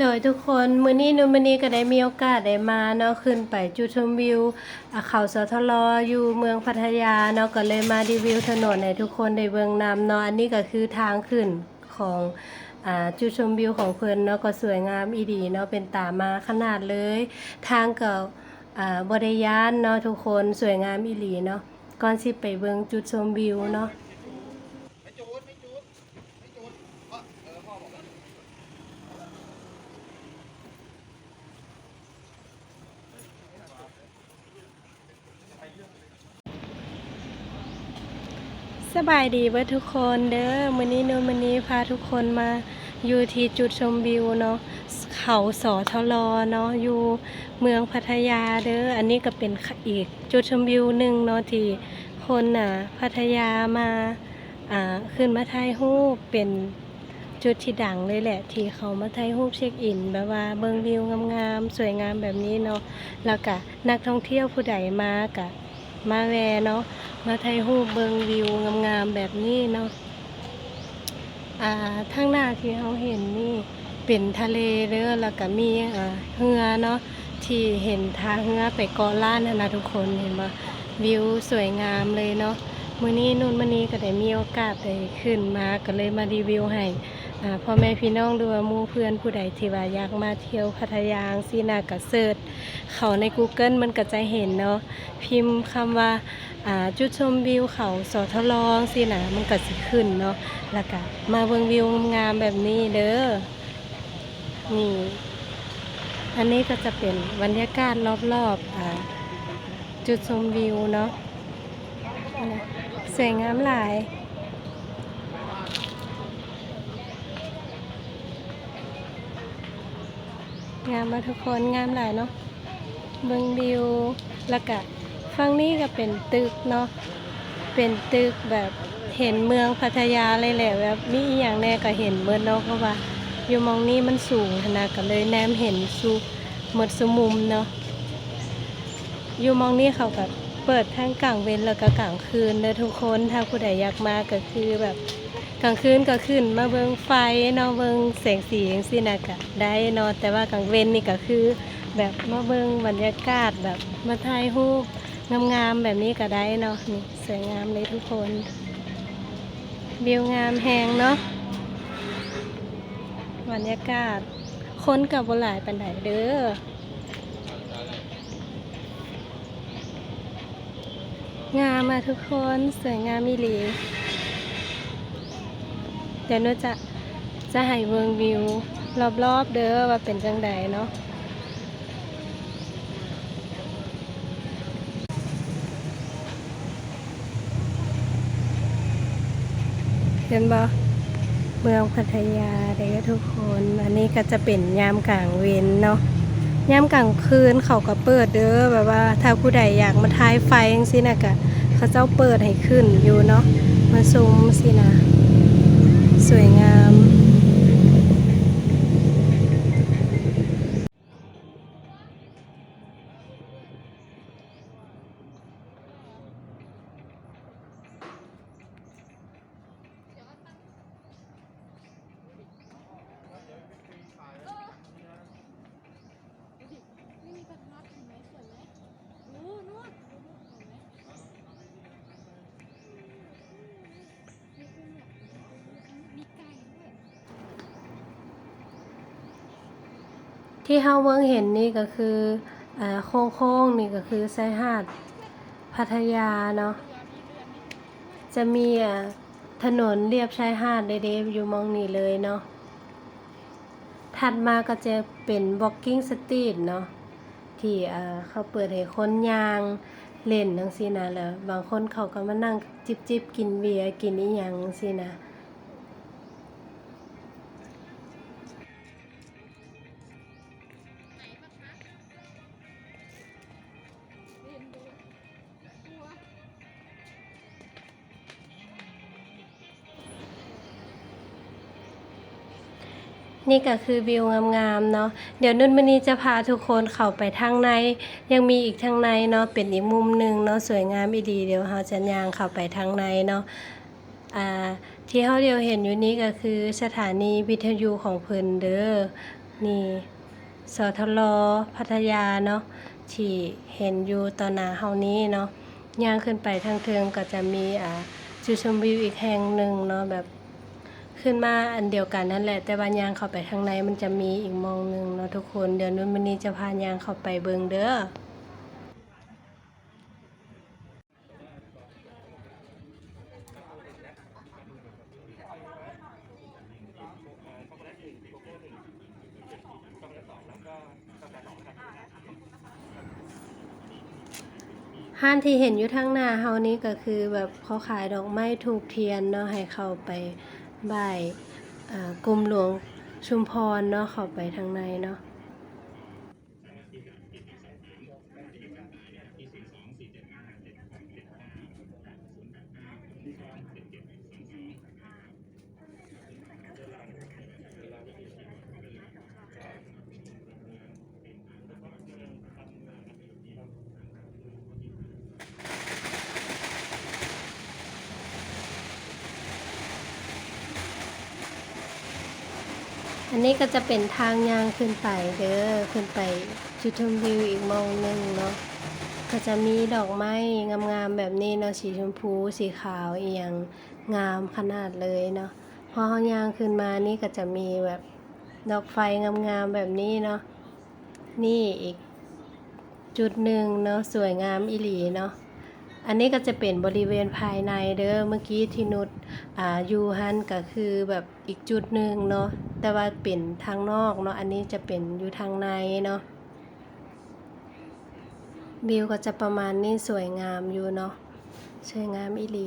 โดยทุกคนมือนี้นุมือนี้ก็ได้มีโอกาสได้มาเนาะขึ้นไปจุดชมวิวอ่าเขาสทลอยู่เมืองพัทยาเนาะก็เลยมารีวิวถนนให้ทุกคนได้เบิ่งนำเนาะอันนี้ก็คือทางขึ้นของอจุดชมวิวของเพิ่นเนาะก็สวยงามอีดีเนาะเป็นตามาขนาดเลย ทางก็บ่ได้ย้านเนาะทุกคนสวยงามอีหลีเนาะก่อนสิไปเบิ่งจุดชมวิวเนาะ ไม่จูดไม่จูดไม่จูดเพราะเออพ่อบอกว่า ส บายดีเบิดทุกคนเด้อมื้อนี้เนอะมื้อนี้พาทุกคนมาอยู่ที่จุดชมวิวเนาะเขาสอทลเนาะอยู่เมืองพัทยาเด้ออันนี้ก็เป็นอีกจุดชมวิวหนึ่งเนาะที่คนน่ะพัทยามาอ่าขึ้นมาถ่ายรูปเป็นจุดที่ดังเลยแหละ ที่เขามาถ่ายรูปเช็คอิน แบบว่าเบิงวิวงามๆสวยงามแบบนี้เนาะแล้วก็นักท่องเที่ยวผู้ใดมากะ มาแวเนาะมาถ่ายรูเบิงวิวงามๆแบบนี้เนาะอ่าทางหน้าที่เราเห็นนี่เป็นทะเลเด้อแล้วก็มีอ่าเรือเนาะที่เห็นทางเรือไปเกาะล้านนะนะทุกคนเห็นบ่วิวสวยงามเลยเนาะมื้อนี้นุ่นมื้อนี้ก็ได้มีโอกาสได้ขึ้นมาก็เลยมารีวิวให้ พ่อแม่พี่น้องดูว่ามู่เพื่อนผู้ใดที่ว่าอยากมาเที่ยวพัทยาซีนาก็เสิร์ชเขาใน Google มันก็จะเห็นเนาะพิมพ์คำว่าอ่าจุดชมวิวเขาสอทลองสินะมันก็สิขึ้นเนาะแล้วก็มาเบิ่งวิวงามแบบนี้เด้อนี่อันนี้ก็จะเป็นบรรยากาศรอบๆจุดชมวิวเนาะนะสวยงามหลาย งามมาทุกคนงามหลายเนาะเบิ่งวิวแล้วก็ฝั่งนี้ก็เป็นตึกเนาะเป็นตึกแบบเห็นเมืองพัทยาเลยแหละแบบมีอย่างแน่ก็เห็นเบิดเนาะเพราะว่าอยู่มองนี้มันสูงขนาดก็เลยแนมเห็นสุหมดสมุมเนาะอยู่มองนี้เขาแบบเปิดทั้งกลางเว้นแล้วก็กลางคืนเด้อทุกคนถ้าผู้ใดอยากมาก็คือแบบ กลางคืนก็ขึ้นมาเบิ่งไฟเนาะเบิ่งแสงสีจังซี่นะก็ได้เนาะแต่ว่ากลางเว้นนี่ก็คือ แบบมาเบิ่งบรรยากาศแบบมาถ่ายรูปงามๆแบบนี้ก็ได้เนาะนี่สวยงามเลยทุกคนวิวงามแหงเนาะบรรยากาศคนกับบหลายปันไดเด้องามมาทุกคนสวยงามมิลี เดี๋ยวหนูจะจะให้เบิงวิว รอบๆเด้อว่าเป็นจังใดเนาะเห็นบ่เมืองพัทยาเด็กทุกคน อันนี้ก็จะเป็นยามกลางเวนเนาะยามกลางคืนเขาก็เปิดเด้อแบบว่า ถ้าผู้ใดอยากมาทายไฟจังซี่นะก็เขาเจ้าเปิดให้ขึ้นอยู่เนาะมาซูมสินะ สวยงามประทัดเห็นไหมสวยไหมโอ้นู่นเห็นไหมมีกุ้งหรอกมีไก่ด้วย ที่เฮาเบิ่งเห็นนี่ก็คืออ่าโค้งๆนี่ก็คือชายหาดพัทยาเนาะจะมีถนนเรียบชายหาดเดๆอยู่มองนี้เลยเนาะถัดมาก็จะเป็น walking street เนาะที่เขาเปิดให้คนยางเล่นจังซีนะแล้ว บางคนเขาก็มานั่งจิบๆกินเบียร์กินอีหยังจังซี่นะ นี่ก็คือวิวงามๆเนาะเดี๋ยวนุ่นมณีจะพาทุกคนเข้าไปทางใน ยังมีอีกทางในเนาะเป็นอีกมุมหนึ่งเนาะสวยงามอีดีเดี๋ยวเราจะย่างเข้าไปทางในเนาะอ่าที่เขาเดียวเห็นอยู่นี้ก็คือสถานีวิทยุของเพิ่นเด้อนี่สทลพัทยาเนาะที่เห็นอยู่ตอนหนาเฮานี้เนาะย่างขึ้นไปทางเทิงก็จะมีอ่าจุดชมวิวอีกแห่งหนึ่งเนาะแบบ ขึ้นมาอันเดียวกันนั่นแหละ แต่ว่ายางเข้าไปทางในมันจะมีอีกมองหนึ่งเนาะทุกคนเดี๋ยวนู้นวันนี้จะพายางเข้าไปเบิงเด้อห้านที่เห็นอยู่ทางหน้าเฮานี้ก็คือแบบเขาขายดอกไม้ถูกเทียนเนาะให้เข้าไป บ่ายอ่ากรมหลวงชุมพรเนาะเข้าไปทางในเนาะอั นนี้ก็จะเป็นทางยางขึ้นไปเด้อขึ้นไปจุดชมวิวอีกมองหนึ่งเนาะก็จะมีดอกไม้งามๆแบบนี้เนาะสีชมพูสีขาวเอียงงามขนาดเลยเนาะพอเฮายางขึ้นมานี่ก็จะมีแบบดอกไฟงามๆแบบนี้เนาะนี่อีกจุดหนึ่งเนาะสวยงามอีหลีเนาะ อันนี้ก็จะเป็นบริเวณภายในเด้อเมื่อกี้ที่นุชอ่ายูฮันก็คือแบบอีกจุดหนึ่งเนาะแต่ว่าเป็นทางนอกเนาะอันนี้จะเป็นอยู่ทางในเนาะวิวก็จะประมาณนี้สวยงามอยู่เนาะสวยงามอีหลี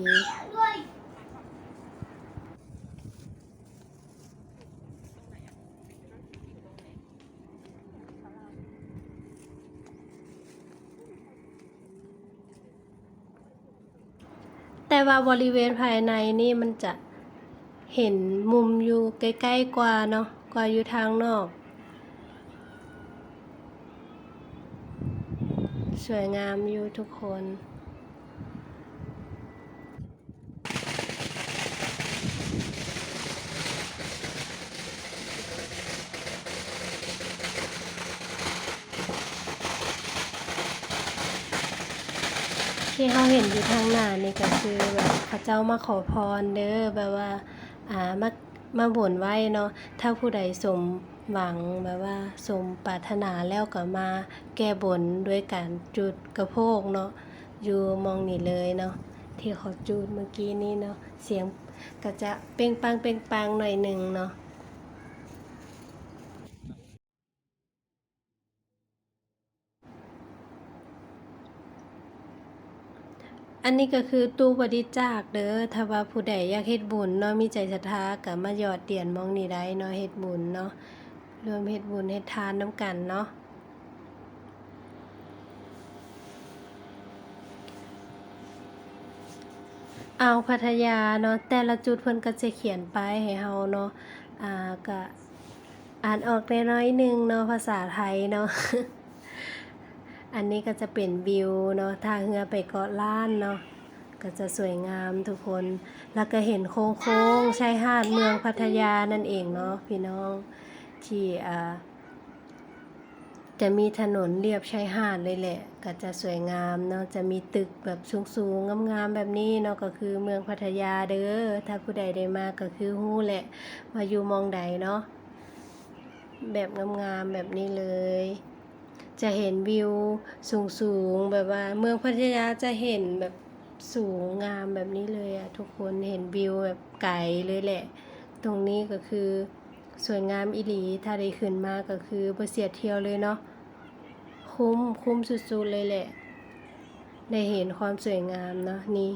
ว่าบริเวณภายในนี่มันจะเห็นมุมอยู่ใกล้ๆกว่าเนาะกว่าอยู่ทางนอก สวยงามอยู่ทุกคน ที่เขาเห็นอยู่ทางหน้านี่ก็คือแบบพระเจ้ามาขอพรเด้อแบบว่าอ่ามามาบ่นไว้เนาะถ้าผู้ใดสมหวังแบบว่าสมปรารถนาแล้วก็มาแก้บนด้วยการจุดกระโพกเนาะอยู่มองนี่เลยเนาะที่เขาจุดเมื่อกี้นี้เนาะเสียงก็จะเป้งปังเป้งปังหน่อยหนึ่งเนาะ อันนี้ก็คือตู้บริจาคเด้อถ้าว่าผู้ใดอยากเฮ็ดบุญเนาะมีใจศรัทธาก็มาหยอดเหรียญมองนี่ได้เนาะเฮ็ดบุญเนาะรวมเฮ็ดบุญเฮ็ดทานน้ำกันเนาะเอาพัทยาเนาะแต่ละจุดเพิ่นก็จะเขียนไปให้เฮาเนาะอ่าก็อ่านออกได้น้อยหนึงเนาะภาษาไทยเนาะ อันนี้ก็จะเป็นวิวเนาะทางเรือไปเกาะล้านเนาะก็จะสวยงามทุกคน แล้วก็เห็นโค้งโค้งๆชายหาดเมืองพัทยานั่นเองเนาะพี่น้องที่อ่าจะมีถนนเรียบชายหาดเลยแหละ ก็จะสวยงามเนาะ จะมีตึกแบบสูงๆงามๆแบบนี้เนาะก็คือเมืองพัทยาเด้อ ถ้าผู้ใดได้มาก็คือฮู้แหละว่าอยู่มองใดเนาะ แบบงามๆแบบนี้เลย จะเห็นวิวสูงๆแบบว่า เมืองพัทยาจะเห็นแบบสูงงามแบบนี้เลยอะทุกคนเห็นวิวแบบไกลเลยแหละ ตรงนี้ก็คือสวยงามอีหลีถ้าได้ขึ้นมาก็คือบ่เสียเที่ยวเลยเนาะคุ้มคุ้มสุดๆเลยแหละ ได้เห็นความสวยงามเนาะนี่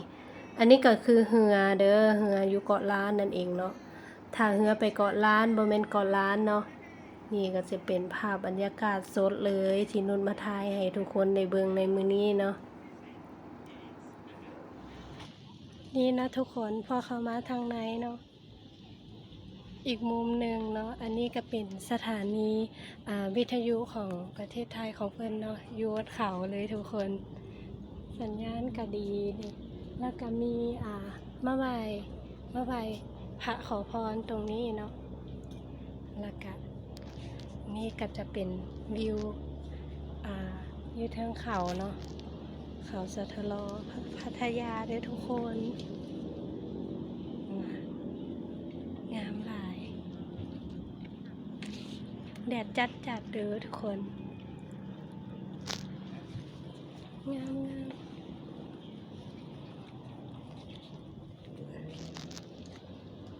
อันนี้ก็คือเรือเด้อเรืออยู่เกาะล้านนั่นเองเนาะถ้าเรือไปเกาะล้านบ่แม่นเกาะล้านเนาะ นี่ก็จะเป็นภาพบรรยากาศสดเลยที่นุ่นมาถ่ายให้ทุกคนในเบิงในมือนี้เนาะนี่นะทุกคนพอเข้ามาทางในเนาะอีกมุมหนึ่งเนาะอันนี้ก็เป็นสถานีวิทยุของประเทศไทยของเพิ่อนเนาะยู่บนเขาเลยทุกคน สัญญาณก็ดีแล้วก็มีอ่ามาไหว้มาไหว้พระขอพรตรงนี้เนาะแล้วก็ นี้ก็จะเป็นวิวอยู่ทิงเขาเนาะเขาสะทลอพัทยาด้อทุกคนงามหลาย แดดจัดจัดเด้อทุกคนงามงาม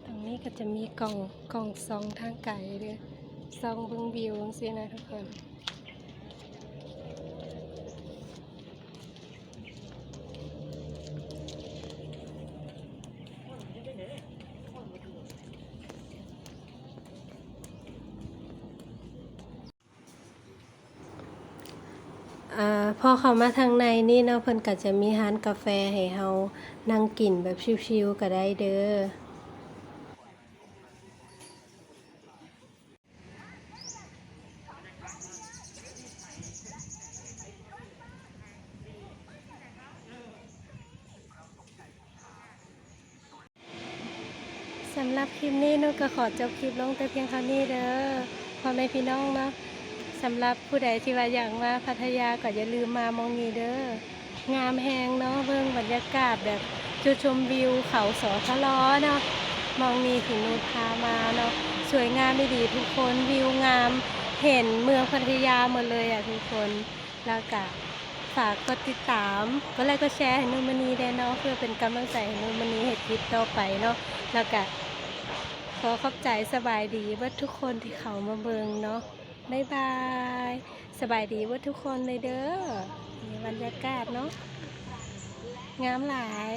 ตรงนี้ก็จะมีกล่องกล่องซองทางไก่เด้อ ซองเบึงวิวสินะทุกคนอ่าพอเข้ามาทางในนี่เนาะเพิ่นก็จะมีร้านกาแฟให้เฮานั่งกินแบบชิวๆก็ได้เด้อ หรับคลิปนี้นุชก็ขอจบคลิปลงแต่เพียงเท่านี้เด้อพ่อแม่พี่น้องเนาะสำหรับผู้ใดที่ว่าอยากมาพัทยาก็อย่าลืมมามองนี้เด้องามแหงเนาะเบิ่งบรรยากาศแบบจุดชมวิวเขาสอทะล้อเนาะมองนี้ถึงนุชพามาเนาะสวยงามดีทุกคนวิวงามเห็นเมืองพัทยาหมดเลยอะทุกคนแล้วก็ฝากกดติดตามก็ไลค์ก็แชร์ให้นุ่นมณีได้เนาะเพื่อเป็นกำลังใจให้นุ่นมณีเฮ็ดคลิปต่อไปเนาะแล้วก็ อขอบใจสบายดีว่าทุกคนที่เขามาเบิงเนาะบ๊ายบาย สบายดีว่าทุกคนเลยเด้อนี่บรรยากาศเนาะงามหลาย